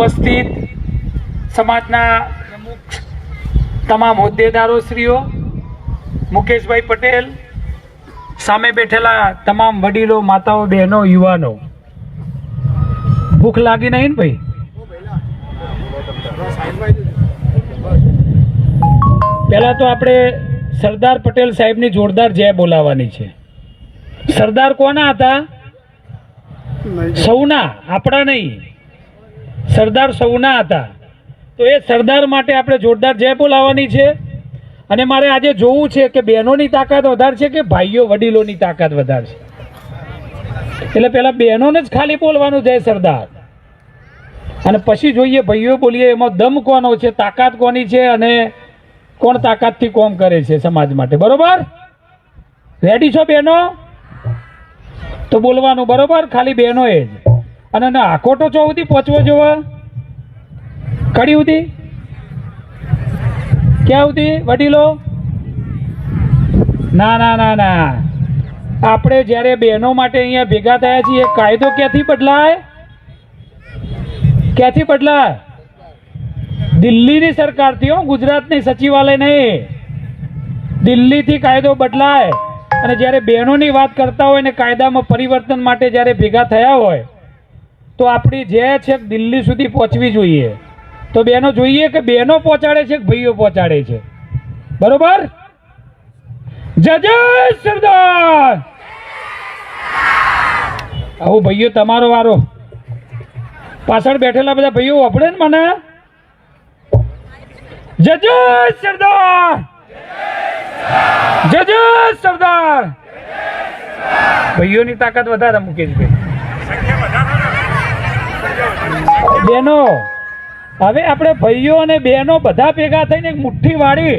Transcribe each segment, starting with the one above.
ઉપસ્થિત સમાજના તમામ હોદ્દેદારોશ્રીઓ, મુકેશભાઈ પટેલ, સામે બેઠેલા તમામ વડીલો, માતાઓ, બહેનો, યુવાનો. ભૂખ લાગી નહીં ને ભાઈ? પહેલાં તો આપણે સરદાર પટેલ સાહેબની જોરદાર જય બોલાવવાની છે. સરદાર કોના હતા? સૌના, આપણા નહીં. સરદાર સૌના હતા. તો એ સરદાર માટે આપણે જોરદાર જય બોલાવવાની છે. અને મારે આજે જોવું છે કે બહેનોની તાકાત વધારે છે કે ભાઈઓ વડીલોની તાકાત વધારે છે? એટલે પહેલાં બહેનોને જ ખાલી બોલવાનું જય સરદાર. અને પછી જોઈએ ભાઈઓ બોલીએ એમાં દમ કોનો છે, તાકાત કોની છે અને કોણ તાકાતથી કોમ કરે છે સમાજ માટે. બરોબર? રેડી છો બહેનો? તો બોલવાનું બરોબર? ખાલી બહેનો એ જ. અને ના આખોટો ચો સુધી પહોંચવો જોવા. કડી સુધી ક્યાં સુધી વડીલો? ના ના ના ના. આપણે જ્યારે બહેનો માટે અહીંયા ભેગા થયા છીએ, કાયદો ક્યાંથી બદલાય? ક્યાંથી બદલાય? દિલ્હીની સરકારથી હો, ગુજરાતની સચિવાલય નહીં. દિલ્હીથી કાયદો બદલાય. અને જ્યારે બહેનોની વાત કરતા હોય ને કાયદામાં પરિવર્તન માટે જ્યારે ભેગા થયા હોય તો આપણી જે છે દિલ્હી સુધી પહોંચવી જોઈએ. તો બહેનો જોઈએ કે બહેનો પહોંચાડે છે કે ભાઈઓ પહોંચાડે છે? બરોબર? જય સરદાર! આવું ભાઈઓ, તમારો વારો. પાછળ બેઠેલા બધા ભાઈઓ આપણે ને મને. જય સરદાર! જય સરદાર! ભાઈઓની તાકાત વધારે મુકેશભાઈ બેનો, હવે આપણે ભાઈઓ અને બહેનો બધા ભેગા થઈને એક મુઠ્ઠી વાળી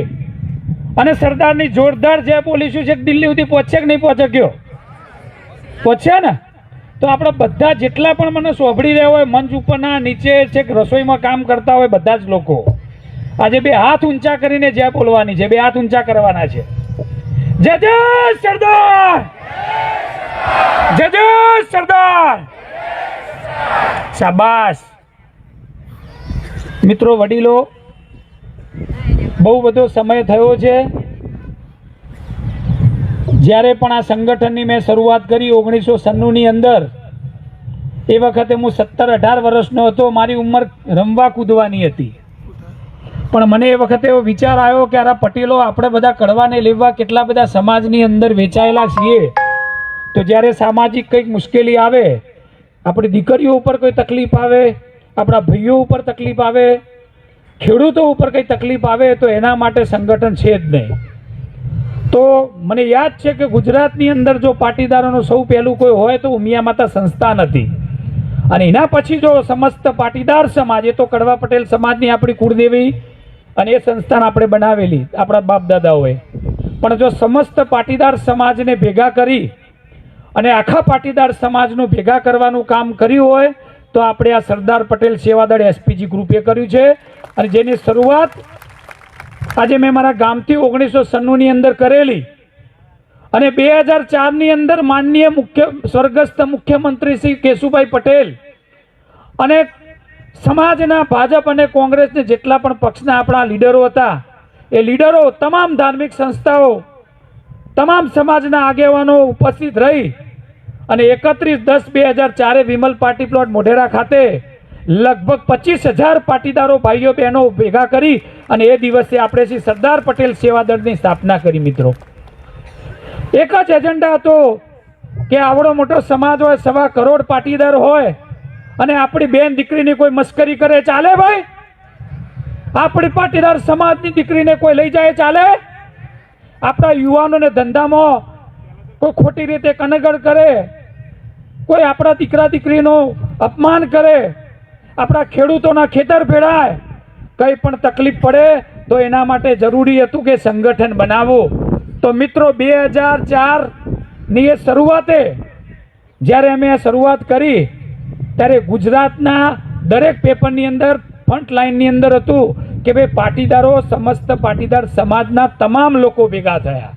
અને સરદારની જોરદાર જે બોલીશું છે દિલ્હી સુધી પહોંચે કે નહીં પહોંચે ગયો પહોંચશે ને? તો આપણે બધા જેટલા પણ મને સોંભળી રહ્યા હોય, મંચ ઉપરના, નીચે છે કે રસોઈમાં કામ કરતા હોય બધા જ લોકો, આજે બે હાથ ઊંચા કરીને જે બોલવાની છે, બે હાથ ઊંચા કરવાના છે. જય જય સરદાર! જય જય સરદાર! શાબાશ. મિત્રો, વડીલો, બહુ બધો સમય થયો છે. જ્યારે પણ આ સંગઠનની મેં શરૂઆત કરી ઓગણીસો સન્નુની અંદર, એ વખતે હું સત્તર અઢાર વર્ષનો હતો, મારી ઉંમર રમવા કૂદવાની હતી. પણ મને એ વખતે એવો વિચાર આવ્યો કે આ પટેલો, આપણે બધા કડવાને લેવા કેટલા બધા સમાજની અંદર વેચાયેલા છીએ. તો જ્યારે સામાજિક કંઈક મુશ્કેલી આવે આપણી દીકરીઓ ઉપર કોઈ તકલીફ આવે, આપણા ભાઈઓ ઉપર તકલીફ આવે, ખેડૂતો ઉપર કંઈ તકલીફ આવે તો એના માટે સંગઠન છે જ નહીં. તો મને યાદ છે કે ગુજરાતની અંદર જો પાટીદારોનું સૌ પહેલું કોઈ હોય તો ઉમિયા માતા સંસ્થા નથી અને એના પછી જો સમસ્ત પાટીદાર સમાજ, એ તો કડવા પટેલ સમાજની આપણી કુળદેવી અને એ સંસ્થાન આપણે બનાવેલી, આપણા બાપ દાદાઓએ પણ જો સમસ્ત પાટીદાર સમાજને ભેગા કરી અને આખા પાટીદાર સમાજનું ભેગા કરવાનું કામ કર્યું હોય, તો આપણે આ સરદાર પટેલ સેવાદળ એસપીજી ગ્રુપે કર્યું છે. અને જેની શરૂઆત આજે મેં મારા ગામથી ઓગણીસો સન્નુની અંદર કરેલી. અને બે હજાર ચારની અંદર માનનીય મુખ્ય, સ્વર્ગસ્થ મુખ્યમંત્રી શ્રી કેશુભાઈ પટેલ અને સમાજના ભાજપ અને કોંગ્રેસને જેટલા પણ પક્ષના આપણા લીડરો હતા, એ લીડરો તમામ ધાર્મિક સંસ્થાઓ તમામ સમાજના આગેવાનો ઉપસ્થિત રહી અને એકત્રીસ દસ બે હજાર ચારે વિમલ પાર્ટી પ્લોટ મોઢેરા ખાતે લગભગ પચીસ હજાર પાટીદારો ભાઈઓ બહેનો ભેગા કરી અને એ દિવસે આપણે શ્રી સરદાર પટેલ સેવાદળની સ્થાપના કરી મિત્રો. એક જ એજન્ડા હતો કે આવડો મોટો સમાજ હોય, સવા કરોડ પાટીદાર હોય અને આપણી બેન દીકરીની કોઈ મસ્કરી કરે ચાલે ભાઈ? આપણી પાટીદાર સમાજની દીકરીને કોઈ લઈ જાય ચાલે? આપણા યુવાનોને ધંધામાં કોઈ ખોટી રીતે કનગડ કરે, કોઈ આપણા દીકરા દીકરીનું અપમાન કરે, આપણા ખેડૂતોના ખેતર ભેળાય, કંઈ પણ તકલીફ પડે તો એના માટે જરૂરી હતું કે સંગઠન બનાવવું. તો મિત્રો, બે હજાર ચારની એ શરૂઆતે જ્યારે અમે આ શરૂઆત કરી, ત્યારે ગુજરાતના દરેક પેપરની અંદર ફ્રન્ટ લાઇનની અંદર હતું કે ભાઈ પાટીદારો સમસ્ત પાટીદાર સમાજના તમામ લોકો ભેગા થયા.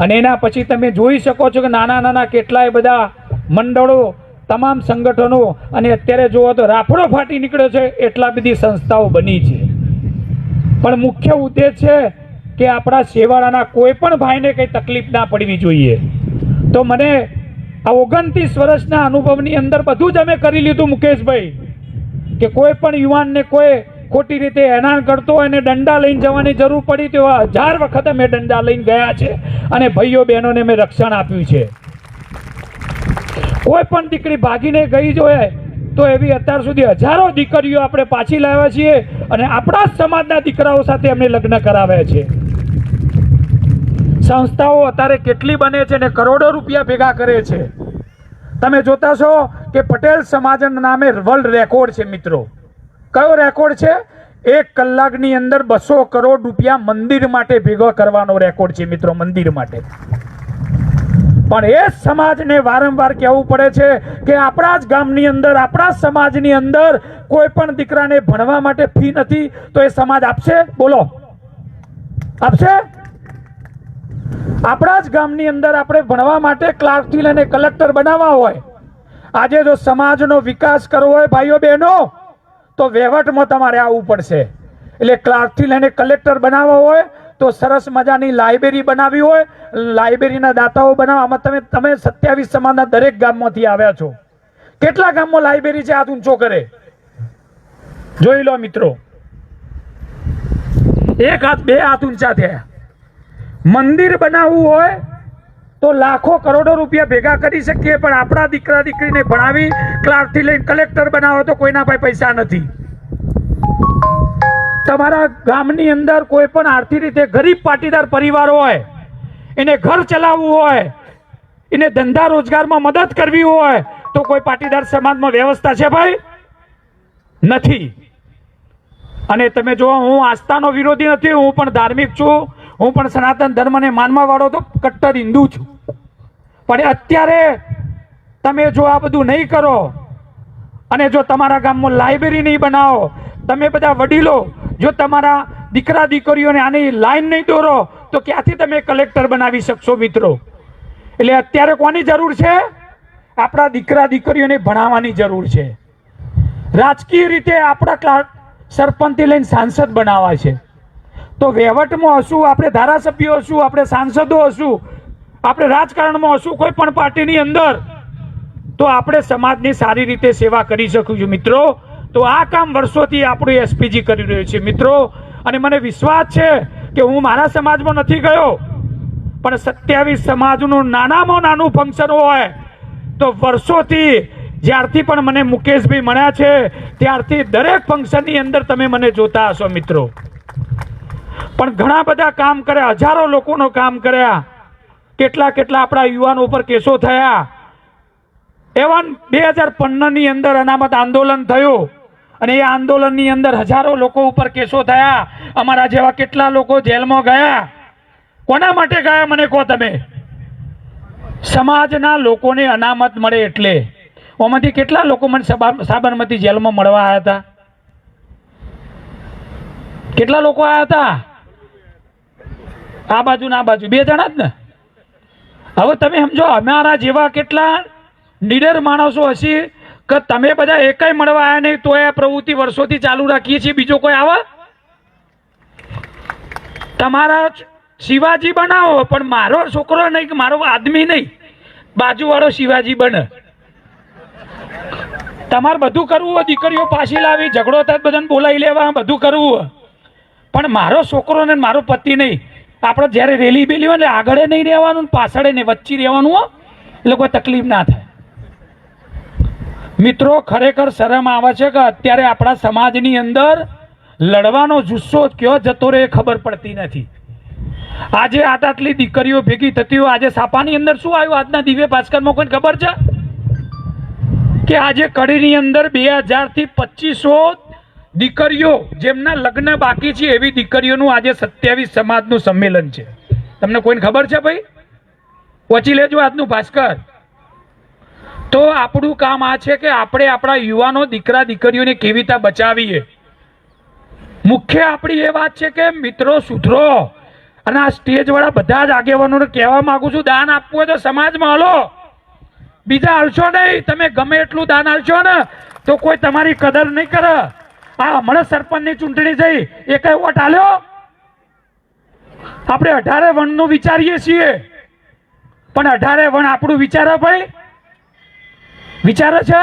અને એના પછી તમે જોઈ શકો છો કે નાના નાના કેટલાય બધા મંડળો, તમામ સંગઠનો અને અત્યારે જુઓ તો રાફડો ફાટી નીકળ્યો છે, એટલા બધી સંસ્થાઓ બની છે. પણ મુખ્ય ઉદ્દેશ છે કે આપણા શેવાળાના કોઈ પણ ભાઈને કંઈ તકલીફ ના પડવી જોઈએ. તો મને આ ઓગણત્રીસ વર્ષના અનુભવની અંદર બધું જ અમે કરી લીધું, મુકેશભાઈ. કે કોઈ પણ યુવાનને કોઈ ખોટી રીતે હેરાન કરતો અને દંડા લઈને જવાની જરૂર પડી, તો એવા હજાર વખત અમે દંડા લઈને ગયા છે. અને ભાઈઓ બહેનોને મેં રક્ષણ આપ્યું છે. કોઈ પણ દીકરી ભાગીને ગઈ જોઈએ તો એવી અત્યાર સુધી હજારો દીકરીઓ આપણે પાછી લાવ્યા છીએ અને આપણા જ સમાજના દીકરાઓ સાથે અમે લગ્ન કરાવ્યા છે. સંસ્થાઓ અત્યારે કેટલી બને છે ને કરોડો રૂપિયા ભેગા કરે છે. તમે જોતા છો કે પટેલ સમાજના નામે વર્લ્ડ રેકોર્ડ છે, મિત્રો. કયો રેકોર્ડ છે? એક કલાકની અંદર બસો કરોડ રૂપિયા મંદિર માટે ભેગો કરવાનો રેકોર્ડ છે મિત્રો, મંદિર માટે. પણ એ સમાજને વારંવાર કહેવું પડે છે કે આપણા જ ગામની અંદર, આપણા સમાજની અંદર કોઈ પણ દીકરાને ભણવા માટે ફી નથી, તો એ સમાજ આપશે? બોલો. આપશે? આપણા જ ગામની અંદર આપણે ભણવા માટે ક્લાર્કથી લઈને કલેક્ટર બનાવવા હોય. આજે જો સમાજનો વિકાસ કરવો હોય, ભાઈઓ બહેનો તો વહીવટમાં તમારે આવવું પડશે. એટલે ક્લાર્કથી લઈને કલેક્ટર બનાવવા હોય, તો સરસ મજાની લાઇબ્રેરી બનાવવી હોય, લાઇબ્રેરીના દાતાઓ બનાવવામાં તમે તમે સત્યાવીસ સમાજના દરેક ગામમાંથી આવ્યા છો. કેટલા ગામમાં લાઇબ્રેરી છે હાથ ઊંચો કરે? જોઈ લો મિત્રો. એક હાથ, બે હાથ ઊંચા થયા. મંદિર બનાવવું હોય તો લાખો કરોડો રૂપિયા ભેગા કરી શકીએ, પણ આપણા દીકરા દીકરીને ભણાવી, ક્લાર્કથી લઈને કલેક્ટર બનાવો તો કોઈના પાસે પૈસા નથી. તમારા ગામની અંદર કોઈ પણ આર્થિક રીતે ગરીબ પાટીદાર પરિવાર હોય, એને ઘર ચલાવવું હોય, એને ધંધા રોજગારમાં મદદ કરવી હોય, તો કોઈ પાટીદાર સમાજમાં વ્યવસ્થા છે ભાઈ? નથી. અને તમે જો, હું આસ્થાનો વિરોધી નથી, હું પણ ધાર્મિક છું, હું પણ સનાતન ધર્મને માનવા વાળો તો કટ્ટર હિન્દુ છું. પણ અત્યારે તમે જો આ બધું નહીં કરો અને જો તમારા ગામમાં લાઇબ્રેરી નહીં બનાવો, તમે બધા વડીલો જો તમારા દીકરા દીકરીઓને આની લાઈન નહીં દોરો, તો ક્યાંથી તમે કલેક્ટર બનાવી શકશો મિત્રો? એટલે અત્યારે કોની જરૂર છે? આપણા દીકરા દીકરીઓને ભણાવવાની જરૂર છે. રાજકીય રીતે આપણા સરપંચથી લઈને સાંસદ બનાવવા છે. તો વહીવટમાં હશું, આપણે ધારાસભ્યો હશું, આપણે સાંસદો હશું આપણે રાજકારણમાં હશું કોઈ પણ પાર્ટીની અંદર, તો આપણે સમાજની સારી રીતે સેવા કરી શકીશું મિત્રો. તો આ કામ વર્ષોથી આપણું એસપીજી કરી રહ્યું છે મિત્રો. અને મને વિશ્વાસ છે કે હું મારા સમાજમાં નથી ગયો, પણ સત્યાવીસ સમાજનું નાનામાં નાનું ફંક્શન હોય, તો વર્ષોથી જ્યારથી પણ મને મુકેશભાઈ મળ્યા છે, ત્યારથી દરેક ફંક્શનની અંદર તમે મને જોતા હશો મિત્રો. પણ ઘણા બધા કામ કર્યા, હજારો લોકોનો કામ કર્યા કેટલા કેટલા આપણા યુવાનો ઉપર કેસો થયા. એવા બે હજાર પંદરની અંદર અનામત આંદોલન થયું અને એ આંદોલનની અંદર હજારો લોકો ઉપર કેસો થયા. અમારા જેવા કેટલા લોકો જેલમાં ગયા. કોના માટે ગયા મને કહો તમે? સમાજના લોકોને અનામત મળે એટલે. ઓમાંથી કેટલા લોકો મને સાબરમતી જેલમાં મળવા આવ્યા હતા? કેટલા લોકો આવ્યા હતા? આ બાજુ ને આ બાજુ. બે જણા જ ને? હવે તમે સમજો, અમારા જેવા કેટલા નીડર માણસો હશે કે તમે બધા એકાય મળવા આવ્યા નહીં તો એ પ્રવૃત્તિ વર્ષોથી ચાલુ રાખીએ છીએ. બીજો કોઈ આવે? તમારા શિવાજી બનાવો, પણ મારો છોકરો નહીં કે મારો આદમી નહીં. બાજુવાળો શિવાજી બને. તમારે બધું કરવું હોય, દીકરીઓ પાછી લાવી, ઝઘડો થાય બધાને બોલાવી લેવા, બધું કરવું હોય. પણ મારો છોકરો ને મારો પતિ નહીં. આપણે જ્યારે રેલી બેલી હોય ને, આગળ નહીં રહેવાનું પાછળ નહીં, વચ્ચે રહેવાનું એટલે કોઈ તકલીફ ના થાય. મિત્રો, ખરેખર શરમ આવે છે કે અત્યારે આપણા સમાજની અંદર લડવાનો જુસ્સો કયો જતો રહે ખબર પડતી નથી. આજે આટ આટલી દીકરીઓ ભેગી થતી હોય, આજે સાપાની અંદર શું આવ્યું? આજના દિવ્ય ભાસ્કરમાં કોઈને ખબર છે? કે આજે કડીની અંદર બે હજારથી પચીસો દીકરીઓ, જેમના લગ્ન બાકી છે, એવી દીકરીઓનું આજે સત્યાવીસ સમાજનું સંમેલન છે. તમને કોઈને ખબર છે ભાઈ? પહોંચી લેજો આજનું ભાસ્કર. તો આપણું કામ આ છે કે આપણે આપણા યુવાનો, દીકરા, દીકરીઓને કેવી રીતે બચાવીએ? મુખ્ય આપણી એ વાત છે કે મિત્રો સુધરો. અને આ સ્ટેજવાળા બધા જ આગેવાનોને કહેવા માગું છું, દાન આપવું હોય તો સમાજમાં હલો. બીજા હાલશો નહીં. તમે ગમે એટલું દાન હાલશો ને, તો કોઈ તમારી કદર નહીં કરે. આ હમણાં સરપંચની ચૂંટણી થઈ એ કઈ વોટ હાલ્યો આપણે અઢારે વનનું વિચારીએ છીએ. પણ અઢારે વન આપણું વિચારે ભાઈ? વિચારે છે?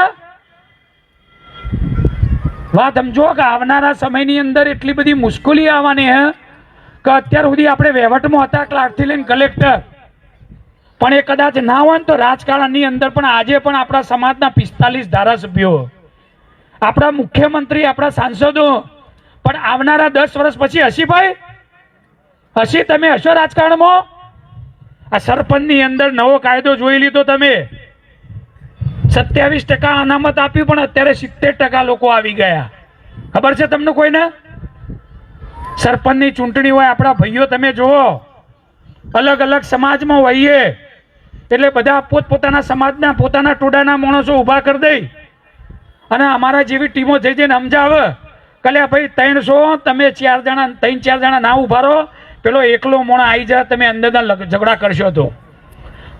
વાત સમજો કે આવનારા સમયની અંદર એટલી બધી મુશ્કેલી આવવાની હે કે અત્યાર સુધી આપણે વહેવટમાં હતા, ક્લાર્કથી લઈને કલેક્ટર. પણ એ કદાચ ના હોય ને તો રાજકારણની અંદર પણ આજે પણ આપણા સમાજના પિસ્તાલીસ ધારાસભ્યો આપણા મુખ્યમંત્રી, આપણા સાંસદો. પણ આવનારા દસ વર્ષ પછી હસીભાઈ? હસી તમે હશો રાજકારણમાં? આ સરપંચની અંદર નવો કાયદો જોઈ લીધો તમે. સત્યાવીસ ટકા અનામત આપ્યું, પણ અત્યારે સિત્તેર ટકા લોકો આવી ગયા. ખબર છે તમને કોઈને? સરપંચની ચૂંટણી હોય, આપણા ભાઈઓ તમે જુઓ. અલગ અલગ સમાજમાં હોઈએ. એટલે બધા પોતપોતાના સમાજના, પોતાના ટોડાના માણસો ઊભા કરી દે. અને અમારા જેવી ટીમો જઈ જઈને સમજાવે. કલ્યા ભાઈ, ત્રણસો, તમે ચાર જણા, ત્રણ ચાર જણા ના ઊભા રહો. પેલો એકલો મોણા આવી જાય તમે અંદરના ઝઘડા કરશો તો.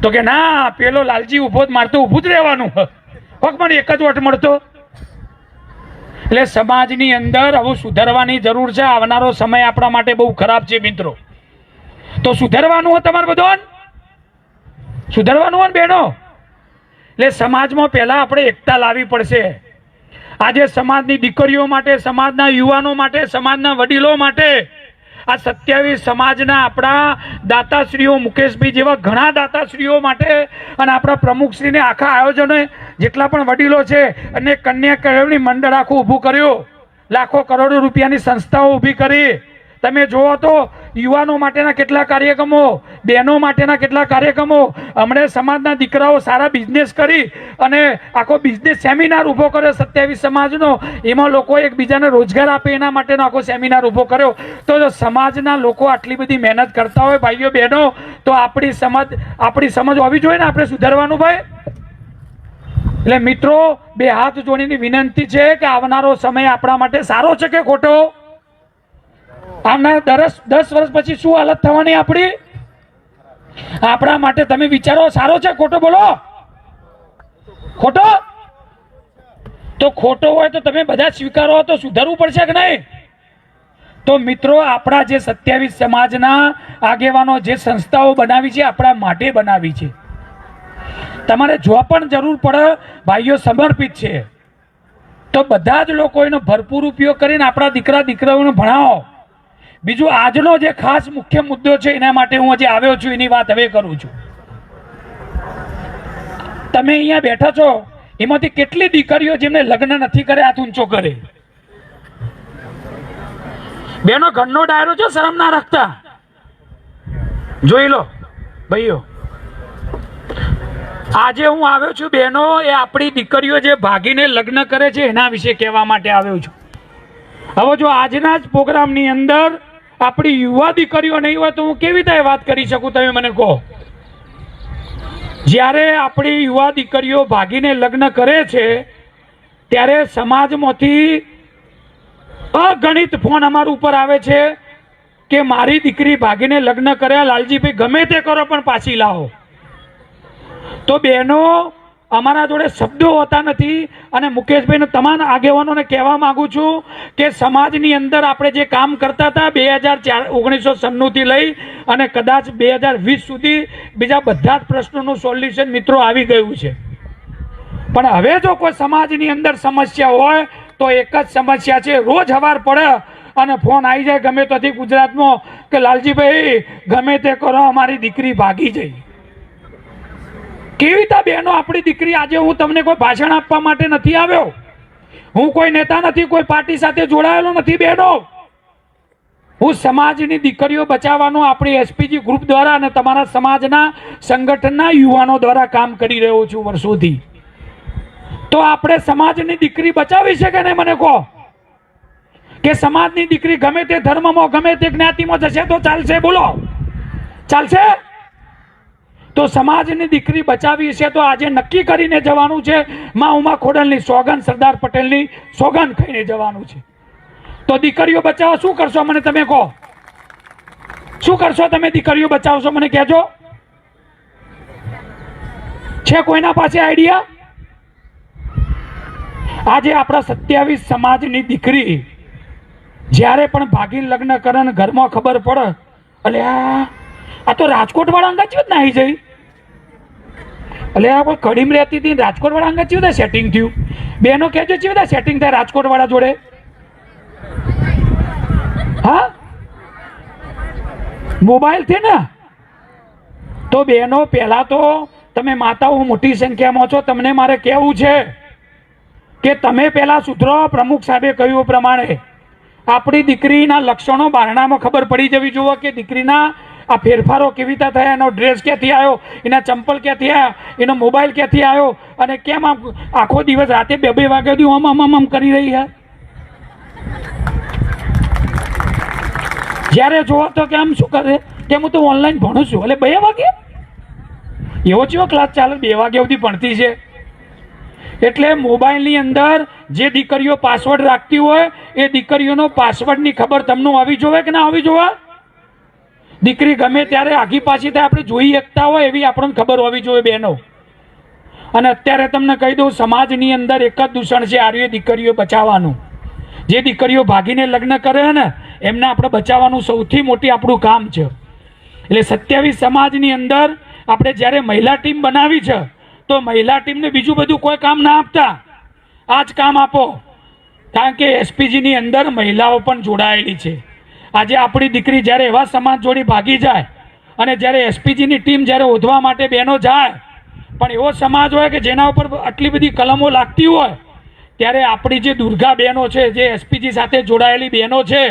તો કે ના, પેલો લાલજી ઊભો જ મારતો ઊભું જ રહેવાનું. કોક મને એક જ વટ મળતો. એટલે સમાજની અંદર આવું સુધારવાની જરૂર છે. આવનારો સમય આપણા માટે બહુ ખરાબ છે, મિત્રો. તો સુધારવાનું હોય તમારે બધો? સુધારવાનું હોય ને, બહેનો? એટલે સમાજમાં પહેલાં આપણે એકતા લાવવી પડશે. આજે સમાજની દીકરીઓ માટે, સમાજના યુવાનો માટે, સમાજના વડીલો માટે આ સત્યાવીસ સમાજના આપણા દાતાશ્રીઓ મુકેશભાઈ જેવા ઘણા દાતાશ્રીઓ માટે અને આપણા પ્રમુખશ્રીને આખા આયોજને જેટલા પણ વડીલો છે અને કન્યા કેળવણી મંડળ આખું ઊભું કર્યું. લાખો કરોડો રૂપિયાની સંસ્થાઓ ઊભી કરી. તમે જુઓ તો, યુવાનો માટેના કેટલા કાર્યક્રમો, બહેનો માટેના કેટલા કાર્યક્રમો, હમણાં સમાજના દીકરાઓ સારા બિઝનેસ કરી અને આખો બિઝનેસ સેમિનાર ઊભો કર્યો સત્યાવીસ સમાજનો. એમાં લોકો એકબીજાને રોજગાર આપે, એના માટેનો આખો સેમિનાર ઊભો કર્યો. તો જો સમાજના લોકો આટલી બધી મહેનત કરતા હોય, ભાઈઓ, બહેનો, તો આપણી સમજ આપણી સમજ હોવી જોઈએ ને આપણે સુધારવાનું, ભાઈ? એટલે મિત્રો, બે હાથ જોડીની વિનંતી છે કે આવનારો સમય આપણા માટે સારો છે કે ખોટો? આવનાર દસ દસ વર્ષ પછી શું હાલત થવાની આપણી? આપણા માટે તમે વિચારો, સારો છે ખોટો બોલો. ખોટો? તો ખોટો હોય તો તમે બધા સ્વીકારો, તો સુધારવું પડશે કે નહીં? તો મિત્રો, આપણા જે સત્યાવીસ સમાજના આગેવાનો, જે સંસ્થાઓ બનાવી છે, આપણા માટે બનાવી છે. તમારે જો પણ જરૂર પડે, ભાઈઓ સમર્પિત છે. તો બધા જ લોકો એનો ભરપૂર ઉપયોગ કરીને આપણા દીકરા, દીકરાઓને ભણાવો. બીજું આજનો જે ખાસ મુખ્ય મુદ્દો છે એના માટે હું આજે આવ્યો છું, એની વાત હવે કરું છું. તમે અહીંયા બેઠા છો, એમાંથી કેટલી દીકરીઓ જેમને લગ્ન નથી કરે હાથ ઊંચો કરે. બેનો ઘરનો ડાયરો છો, શરમ ના રાખતા. જોઈ લો, ભાઈઓ. આજે હું આવ્યો છું બહેનો એ આપણી દીકરીઓ જે ભાગીને લગ્ન કરે છે, એના વિશે કહેવા માટે આવ્યો છું. હવે જો આજના જ પ્રોગ્રામની અંદર આપણી યુવા દીકરીઓ નહીં હોય તો હું કેવી રીતે વાત કરી શકું? તમે મને કહો. જ્યારે આપણી યુવા દીકરીઓ ભાગીને લગ્ન કરે છે, ત્યારે સમાજમાંથી અગણિત ફોન અમારા ઉપર આવે છે કે મારી દીકરી ભાગીને લગ્ન કર્યા, લાલજીભાઈ ગમે તે કરો પણ પાછી લાવો. તો બહેનો અમારા જોડે શબ્દો હોતા નથી અને મુકેશભાઈને તમામ આગેવાનોને કહેવા માગું છું કે સમાજની અંદર આપણે જે કામ કરતા હતા બે હજાર ચાર ઓગણીસો સન્નુંથી લઈ અને કદાચ બે હજાર વીસ સુધી બીજા બધા જ પ્રશ્નોનું સોલ્યુશન મિત્રો આવી ગયું છે. પણ હવે જો કોઈ સમાજની અંદર સમસ્યા હોય તો એક જ સમસ્યા છે, રોજ હવાર પડે અને ફોન આવી જાય ગમે ત્યાંથી ગુજરાતનો કે લાલજીભાઈ ગમે તે કરો, અમારી દીકરી ભાગી જઈ કેવી રીતે બહેનો આપણી દીકરી આજે હું તમને કોઈ ભાષણ આપવા માટે નથી આવ્યો? હું કોઈ નેતા નથી, કોઈ પાર્ટી સાથે જોડાયેલો નથી, બહેનો. હું સમાજની દીકરીઓ બચાવવાનું આપણી એસપીજી ગ્રુપ દ્વારા અને તમારા સમાજના સંગઠનના યુવાનો દ્વારા કામ કરી રહ્યો છું વર્ષોથી તો આપણે સમાજની દીકરી બચાવી છે કે નહીં મને કહો? કે સમાજની દીકરી ગમે તે ધર્મમાં, ગમે તે જ્ઞાતિમાં જશે તો ચાલશે? બોલો. ચાલશે? તો સમાજની દીકરી બચાવી છે, તો આજે નક્કી કરીને જવાનું છે, માં ઉમા ખોડલની સોગન સરદાર પટેલની સોગન ખાઈને જવાનું છે. તો દીકરીઓ બચાવવા શું કરશો મને તમે કહો? શું કરશો તમે દીકરીઓ બચાવશો મને કહેજો? છે કોઈના પાસે આઈડિયા? આજે આપણા સત્યાવીસ સમાજની દીકરી જ્યારે પણ ભાગી લગ્ન કરે ઘરમાં ખબર પડે એટલે આ આ તો રાજકોટ વાળા અંગા જ નાહી જઈ. એટલે આ કોઈ કડીમ રહેતી હતી રાજકોટ વાળા અંગા ચિવતા સેટિંગ થયું? બેનો કહેજો ચિવતા સેટિંગ થાય રાજકોટ વાળા જોડે. હા? મોબાઈલથી ને? તો બેનો, પહેલા તો તમે માતાઓ મોટી સંખ્યામાં છો, તમને મારે કહેવું છે કે તમે પહેલા સુધરો, પ્રમુખ સાહેબે કહ્યું પ્રમાણે. આપણી દીકરીના લક્ષણો બારણામાં ખબર પડી જવી જોઈએ કે દીકરીના આ ફેરફારો કેવી રીતે થયા? એનો ડ્રેસ ક્યાંથી આવ્યો? એના ચંપલ ક્યાંથી આવ્યા? એનો મોબાઈલ ક્યાંથી આવ્યો? અને કેમ આમ આખો દિવસ રાતે બે બે વાગ્યા સુધી આમ આમ આમ કરી રહી છે? જ્યારે જોવો તો કે આમ શું કરે? કે હું તો ઓનલાઈન ભણું છું. એટલે બે વાગે? એવો ચેવો ક્લાસ ચાલે? બે વાગ્યા સુધી ભણતી છે. એટલે મોબાઈલની અંદર જે દીકરીઓ પાસવર્ડ રાખતી હોય, એ દીકરીઓનો પાસવર્ડની ખબર તમને આવી જોવે કે ના આવી જોવે? દીકરી ગમે ત્યારે આગી પાછી થાય, આપણે જોઈ શકતા હોય એવી આપણને ખબર હોવી જોઈએ બહેનો. અને અત્યારે તમને કહી દઉં, સમાજની અંદર એક જ દૂષણ છે આર્ય દીકરીઓ બચાવવાનું. જે દીકરીઓ ભાગીને લગ્ન કરે ને, એમને આપણે બચાવવાનું સૌથી મોટી આપણું કામ છે. એટલે સત્યાવીસ સમાજની અંદર આપણે જ્યારે મહિલા ટીમ બનાવી છે, તો મહિલા ટીમને બીજું બધું કોઈ કામ ના આપતા. આ જ કામ આપો. કારણ કે એસપીજીની અંદર મહિલાઓ પણ જોડાયેલી છે. આજે આપણી દીકરી જ્યારે એવા સમાજ જોડી ભાગી જાય અને જ્યારે એસપીજીની ટીમ જ્યારે ઓધવા માટે બહેનો જાય, પણ એવો સમાજ હોય કે જેના ઉપર આટલી બધી કલમો લાગતી હોય, ત્યારે આપણી જે દુર્ગા બહેનો છે, જે એસપીજી સાથે જોડાયેલી બહેનો છે,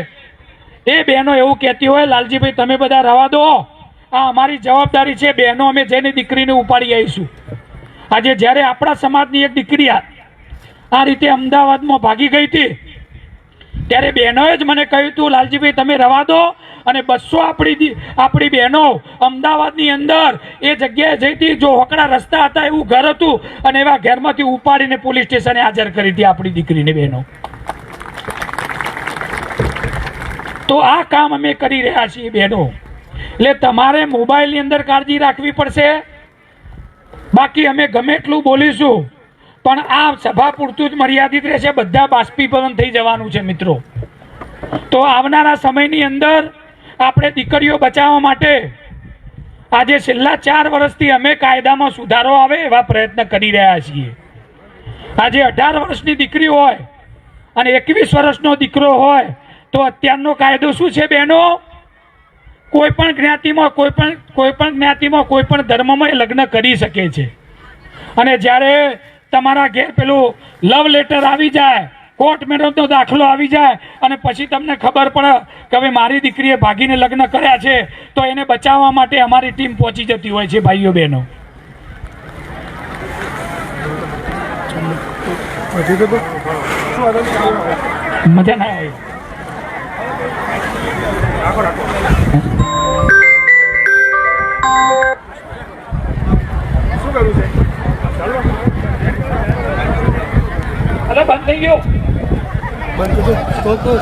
એ બહેનો એવું કહેતી હોય, લાલજીભાઈ તમે બધા રવા દો, આ અમારી જવાબદારી છે, બહેનો અમે જઈને દીકરીને ઉપાડી આવીશું. આજે જ્યારે આપણા સમાજની એક દીકરી આ રીતે અમદાવાદમાં ભાગી ગઈ હતી ત્યારે બહેનોએ જ મને કહ્યું હતું લાલજીભાઈ, તમે રવા દો અને બસો આપણી આપણી બહેનો અમદાવાદની અંદર એ જગ્યાએ જઈ હતી જો હોકડા રસ્તા હતા એવું ઘર હતું અને એવા ઘરમાંથી ઉપાડીને પોલીસ સ્ટેશને હાજર કરી હતી આપણી દીકરીને બહેનો. તો આ કામ અમે કરી રહ્યા છીએ બહેનો. એટલે તમારે મોબાઈલની અંદર કાળજી રાખવી પડશે. બાકી અમે ગમે એટલું બોલીશું. પણ આ સભા પૂરતું જ મર્યાદિત રહેશે, બધા બાષ્પીભવન થઈ જવાનું છે મિત્રો. તો આવનારા સમયની અંદર આપણે દીકરીઓ બચાવવા માટે આજે છેલ્લા ચાર વર્ષથી અમે કાયદામાં સુધારો આવે એવા પ્રયત્ન કરી રહ્યા છીએ. આજે અઢાર વર્ષની દીકરી હોય અને એકવીસ વર્ષનો દીકરો હોય, તો અત્યારનો કાયદો શું છે બહેનો? કોઈ પણ જ્ઞાતિમાં, કોઈ પણ કોઈ પણ જ્ઞાતિમાં, કોઈ પણ ધર્મમાં એ લગ્ન કરી શકે છે. અને જ્યારે તમારા ઘેર પેલું લવ લેટર આવી જાય કોર્ટ મેરેજનો દાખલો આવી જાય, અને પછી તમને ખબર પડે કે હવે મારી દીકરીએ ભાગીને લગ્ન કર્યા છે, તો એને બચાવવા માટે અમારી ટીમ પહોંચી જતી હોય છે, ભાઈઓ બહેનો. મજા ના આવી. શું કરવું છે? અરે બંધ થઈ ગયો. બંધ તો